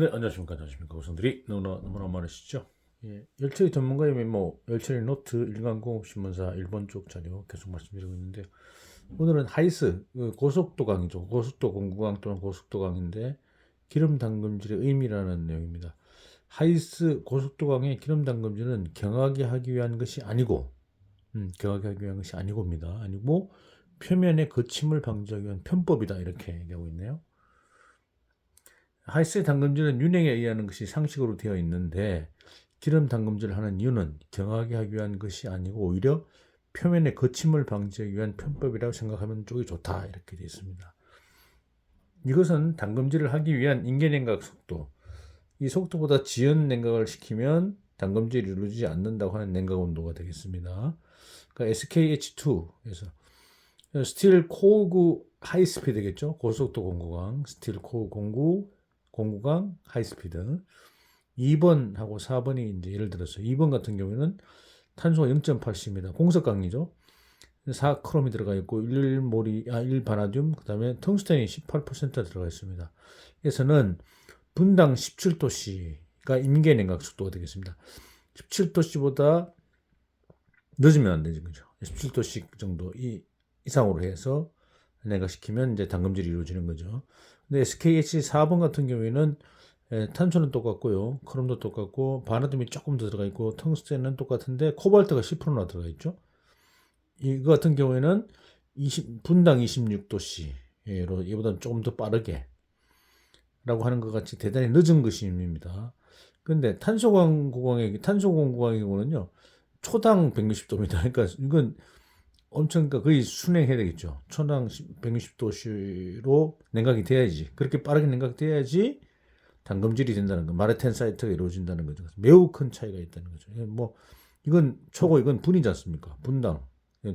네, 안녕하십니까. 안녕하십니까. 고성들이 너무나, 너무나 많으시죠? 예, 열처리 전문가의 뭐 열처리 노트, 일간공업 신문사 일본 쪽 자료 계속 말씀드리고 있는데, 오늘은 하이스, 그 고속도 강이죠. 고속도 공구강 또는 고속도 강인데, 기름 담금질의 의미라는 내용입니다. 하이스 고속도 강의 기름 담금질은 경하게 하기 위한 것이 아니고, 음, 경하게 하기 위한 것이 아니고입니다. 아니고, 표면의 거침을 방지하기 위한 편법이다. 이렇게 얘기하고 있네요. 하이스 담금질은 윤행에 의하는 것이 상식으로 되어 있는데 기름 담금질을 하는 이유는 경하게 하기 위한 것이 아니고 오히려 표면의 거침을 방지하기 위한 편법이라고 생각하면 쪽이 좋다 이렇게 되어 있습니다. 이것은 담금질을 하기 위한 인계냉각 속도 이 속도보다 지연 냉각을 시키면 담금질이 이루어지지 않는다고 하는 냉각 온도가 되겠습니다. 그러니까 SKH2에서 스틸 코구 하이스피드겠죠. 고속도 공구강 스틸 코구 공구 공구강 하이스피드 2번하고 4번이 이제 예를 들어서 2번 같은 경우에는 탄소가 0.8C입니다. 공석강이죠. 4크롬이 들어가 있고 1모리 아 1바나듐 그다음에 텅스텐이 18% 들어가 있습니다. 그래서는 분당 17도씨가 임계 냉각 속도가 되겠습니다. 17도씨보다 늦으면 안 되죠. 그죠? 17도씨 정도 이, 이상으로 해서 냉각시키면 이제 담금질이 이루어지는 거죠. 근데 SKH 4번 같은 경우에는 예, 탄소는 똑같고요. 크롬도 똑같고 바나듐이 조금 더 들어가 있고 텅스텐은 똑같은데 코발트가 10%나 들어가 있죠. 이거 같은 경우에는 20, 분당 26도씨로 이보다 조금 더 빠르게 라고 하는 것 같이 대단히 늦은 것입니다. 근데 탄소광구광의 탄소공구광의 경우는요. 초당 160도입니다. 그러니까 이건 엄청 그러니까 거의 순행해야 되겠죠. 초당 160도씨로 냉각이 돼야지. 그렇게 빠르게 냉각이 돼야지 담금질이 된다는 거. 마르텐 사이트가 이루어진다는 거죠. 매우 큰 차이가 있다는 거죠. 뭐 이건 초고 이건 분이지 않습니까? 분당,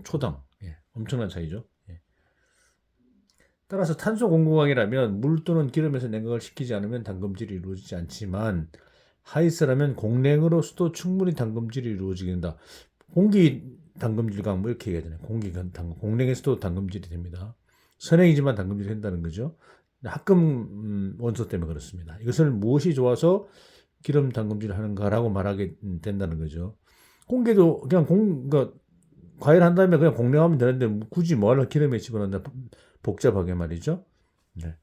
초당. 예, 엄청난 차이죠. 예. 따라서 탄소 공구강이라면 물 또는 기름에서 냉각을 시키지 않으면 담금질이 이루어지지 않지만 하이스라면 공냉으로서도 충분히 담금질이 이루어지게 된다. 공기 담금질강 뭐 이렇게 얘기하잖아요. 공기 담금 공냉에서도 담금질이 됩니다. 선행이지만 담금질이 된다는 거죠. 합금 음, 원소 때문에 그렇습니다. 이것을 무엇이 좋아서 기름 담금질을 하는가라고 말하게 된다는 거죠. 공기도 그냥 공, 그러니까 과일 한 다음에 그냥 공냉하면 되는데 굳이 뭐하러 기름에 집어넣는다 복잡하게 말이죠. 네.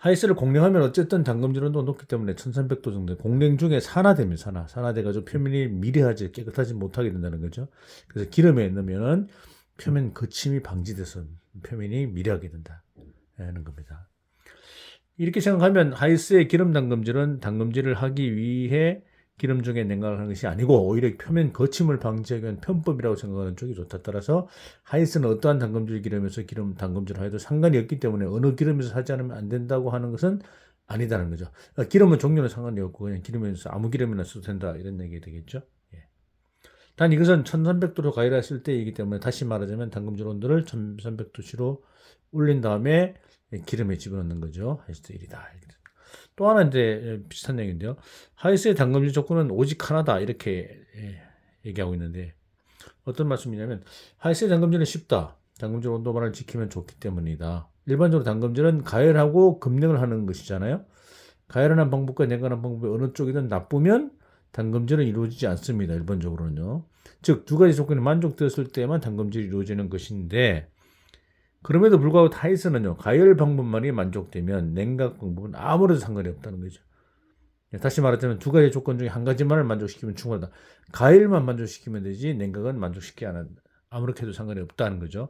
하이스를 공냉하면 어쨌든 담금질 온도가 높기 때문에 1300도 정도 공냉 중에 산화됩니다. 산화. 산화돼가지고 표면이 미래하지 깨끗하지 못하게 된다는 거죠. 그래서 기름에 넣으면은 표면 거침이 방지돼서 표면이 미래하게 된다. 하는 겁니다. 이렇게 생각하면 하이스의 기름 담금질은 담금질을 하기 위해 기름 중에 냉각을 하는 것이 아니고 오히려 표면 거침을 방지하기 위한 편법이라고 생각하는 쪽이 좋다. 따라서 하이스는 어떠한 담금질 기름에서 기름 담금질을 해도 상관이 없기 때문에 어느 기름에서 하지 않으면 안 된다고 하는 것은 아니다는 거죠. 그러니까 기름은 종류는 상관이 없고 그냥 기름에서 아무 기름이나 써도 된다 이런 얘기 되겠죠. 예. 단 이것은 1300도로 가열했을 때이기 때문에 다시 말하자면 담금질 온도를 1300도씨로 올린 다음에 기름에 집어넣는 거죠. 하이스트 1이다. 또 하나 이제 비슷한 얘기인데요. 하이스의 담금질 조건은 오직 하나다. 이렇게 예, 얘기하고 있는데 어떤 말씀이냐면 하이스의 담금질은 쉽다. 담금질 온도만을 지키면 좋기 때문이다. 일반적으로 담금질은 가열하고 급냉을 하는 것이잖아요. 가열하는 방법과 냉각하는 방법이 어느 쪽이든 나쁘면 담금질은 이루어지지 않습니다. 일반적으로는요. 즉 두 가지 조건이 만족되었을 때만 담금질이 이루어지는 것인데 그럼에도 불구하고 타이스는요, 가열 방법만이 만족되면 냉각 방법은 아무래도 상관이 없다는 거죠. 예, 다시 말하자면 두 가지 조건 중에 한 가지만을 만족시키면 충분하다. 가열만 만족시키면 되지 냉각은 만족시키지 않아 아무렇게도 상관이 없다는 거죠.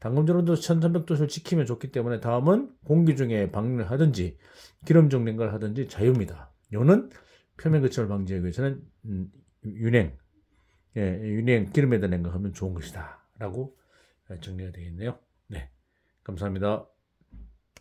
당금전원도 1300도를 지키면 좋기 때문에 다음은 공기 중에 방류를 하든지 기름종 냉각을 하든지 자유입니다. 요는 표면 거침을 방지하기 위해서는 음, 윤행, 예, 윤행 기름에다 냉각하면 좋은 것이다. 라고 정리가 되겠네요. 네. 감사합니다.